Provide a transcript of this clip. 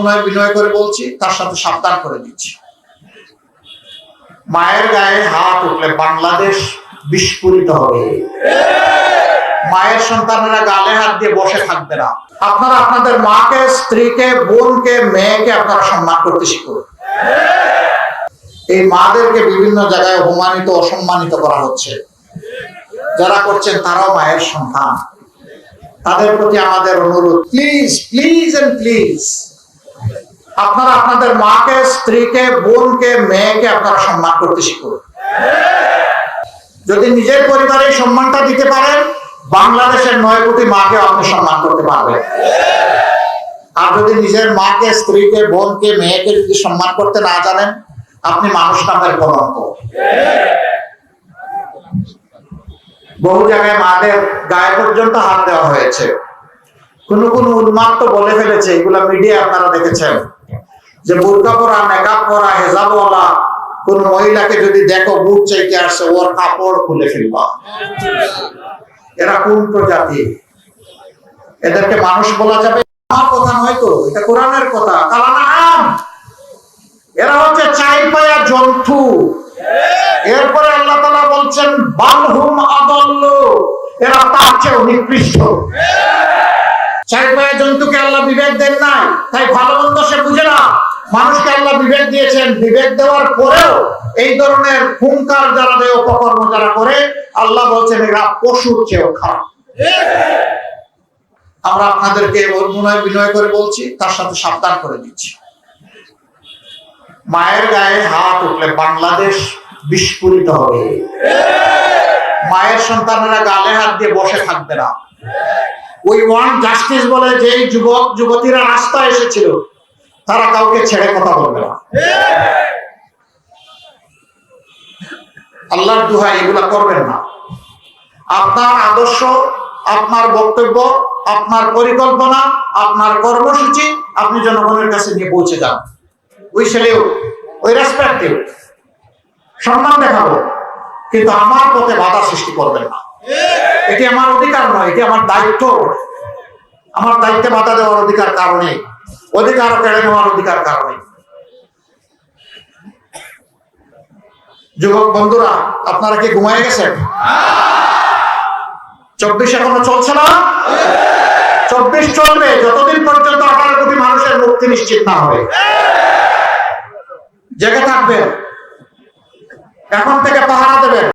অনুনয় বিনয় করে বলছি, তার সাথে সাবধান করে দিচ্ছি। মায়ের গায়ে হাত উঠলে বাংলাদেশ বিস্ফোরিত হবে। মায়ের সন্তানেরা গালে হাত দিয়ে বসে থাকবে না। আপনারা আপনাদের মাকে, স্ত্রীকে, বোনকে, মেয়েকে আপনারা সম্মান করতে শিখুন। এই মাদেরকে বিভিন্ন জায়গায় অপমানিত, অসম্মানিত করা হচ্ছে। যারা করছেন তারাও মায়ের সন্তান। তাদের প্রতি আমাদের অনুরোধ প্লিজ প্লিজ এন্ড প্লিজ আপনারা আপনাদের মাকে, স্ত্রীকে, বোনকে, মেয়েকে আপনারা সম্মান করতে শিখুন। যদি নিজের পরিবারে সম্মানটা দিতে পারেন, বাংলাদেশের নয় কোটি মাকে আপনি সম্মান করতে পারবেন। আর যদি নিজের মাকে, স্ত্রীকে, বোনকে, মেয়েকে যদি সম্মান করতে না জানেন, আপনি মানুষ নামের কলঙ্ক বহু জায়গায় মাদের গায়ে পর্যন্ত হাত দেওয়া হয়েছে। কোন কোন উন্মাত্ত বলে ফেলেছে, এগুলা মিডিয়া আপনারা দেখেছেন। যে বোরকা পরা মেকআপ পরা, হেজাবওয়ালা, কোন মহিলাকে যদি দেখো, বুট চাইতে আসছে, ওর কাপড় খুলে ফেলবা। এরা কোন প্রজাতি? এদেরকে মানুষ বলা যাবে, আমার কথা নয় তো, এটা কোরআনের কথা কালানা আম এরা হচ্ছে চাই পায়া জন্তু। এরপরে আল্লাহ তালা বলছেন বালহুম আদল্ল। এরা তার চেয়ে নিকৃষ্ট। চাই পায়া জন্তুকে আল্লাহ বিবেক দেন নাই, তাই ভালো মন্দ সে বুঝে না। মানুষকে আল্লাহ বিবেক দিয়েছেন, বিবেক দেওয়ার পরেও এই ধরনের হুঙ্কার যারা দেয় উপকর্ম যারা করে, আল্লাহ বলছেন, এরা পশুর চেয়েও খারাপ। আমরা আপনাদেরকে অনুনয় বিনয় করে বলছি, তার সাথে সাবধান করে দিচ্ছি। মায়ের গায়ে হাত উঠলে বাংলাদেশ বিস্ফোরিত হবে। মায়ের সন্তানেরা গালে হাত দিয়ে বসে থাকবে না। ওই ওয়ান জাস্টিস বলে যে যুবক, যুবতীরা রাস্তায় এসেছিল, তারা কাউকে ছেড়ে কথা বলবে না। আল্লাহর দুহাই, এগুলা করবেন না। আপনার আদর্শ, আপনার বক্তব্য, আপনার পরিকল্পনা, আপনার কর্মসূচি, আপনি জনগণের কাছে নিয়ে পৌঁছে যান। ওই সেলেও ওই রেসপেক্টিভ সম্মান দেখাবো, কিন্তু আমার পথে বাধা সৃষ্টি করবেন না। এটি আমার অধিকার নয়, এটি আমার দায়িত্ব। আমার দায়িত্বে বাধা দেওয়ার অধিকার কারণে অধিকার কেড়ে নেওয়ার অধিকার কারণে যুবক বন্ধুরা, আপনারা কি ঘুমায় গেছেন? চব্বিশ এখনও চলছে না? চব্বিশ চলবে, যতদিন পর্যন্ত আঠারো কোটি মানুষের মুক্তি নিশ্চিত না হবে। জেগে থাকবেন। এখন থেকে পাহারা দেবেন।